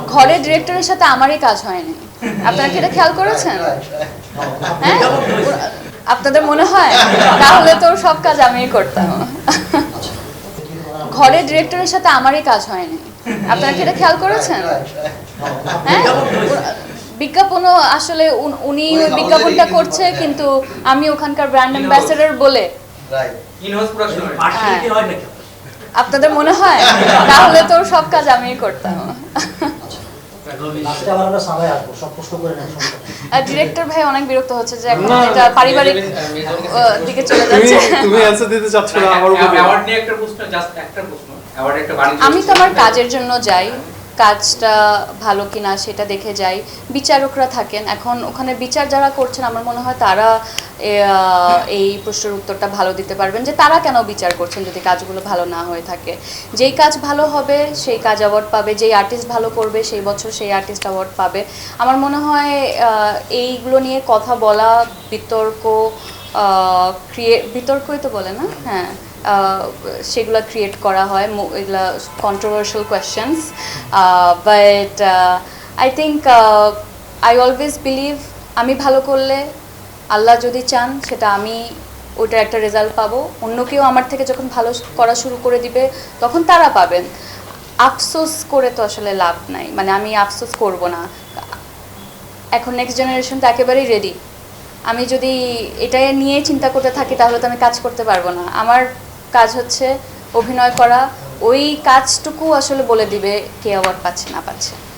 ঘরের ডিরেক্টরের সাথে আমারই কাজ হয়নি। আপনারা কি এটা খেয়াল করেছেন? হ্যাঁ? আপনাদের মনে হয়? তাহলে তো সব কাজ আমিই করতাম। ঘরের ডিরেক্টরের সাথে আমারই কাজ হয়নি। আপনারা কি এটা খেয়াল করেছেন? হ্যাঁ? বিজ্ঞাপনও আসলে উন- বিজ্ঞাপনটা করছে, কিন্তু আমি ওখানকার ব্র্যান্ড অ্যাম্বাসেডর বলে। হয়। আপনাদের মনে হয়? তাহলে তো সব কাজ আমিই করতাম। লাস্টে আবার আমরা সবাই আসব সব প্রশ্ন করে নেন আর ডিরেক্টর ভাই অনেক বিরক্ত হচ্ছে যে এখন না, পারিবারিক দিকে চলে যাচ্ছে। তুমি অ্যানসার দিতে চাচ্ছ না আমার উপর অ্যাওয়ার্ড নিয়ে একটা প্রশ্ন জাস্ট একটা প্রশ্ন। অ্যাওয়ার্ড একটা বাণিজ্য আমি তো আমার কাজের জন্য যাই কাজটা ভালো কিনা সেটা দেখে যাই। বিচারকরা থাকেন এখন ওখানে বিচার যারা করছেন আমার মনে হয় তারা এই প্রশ্নের উত্তরটা ভালো দিতে পারবেন যে তারা কেন বিচার করছেন যদি কাজগুলো ভালো না হয়ে থাকে। যেই কাজ ভালো হবে, সেই কাজ অ্যাওয়ার্ড পাবে, যেই আর্টিস্ট ভালো করবে, সেই বছর সেই আর্টিস্ট অ্যাওয়ার্ড পাবে। আমার মনে হয় এইগুলো নিয়ে কথা বলা, বিতর্ক ক্রিয়ে, বিতর্কই তো বলে না? হ্যাঁ সেগুলো ক্রিয়েট করা হয় এগুলা controversial questions but I think I always believe আমি ভালো করলে আল্লাহ যদি চান, সেটা আমি ওইটার একটা রেজাল্ট পাবো। অন্য কেউ আমার থেকে যখন ভালো করা শুরু করে দিবে, তখন তারা পাবেন। আফসোস করে তো আসলে লাভ নাই। মানে আমি আফসোস করব না। এখন নেক্সট জেনারেশন তো একেবারেই রেডি আমি যদি এটা নিয়ে চিন্তা করতে থাকি, তাহলে তো আমি কাজ করতে পারব না। আমার কাজ হচ্ছে অভিনয় করা। ওই কাজটুকু আসলে বলে দিবে কে অ্যাওয়ার্ড পাচ্ছে, না পাচ্ছে।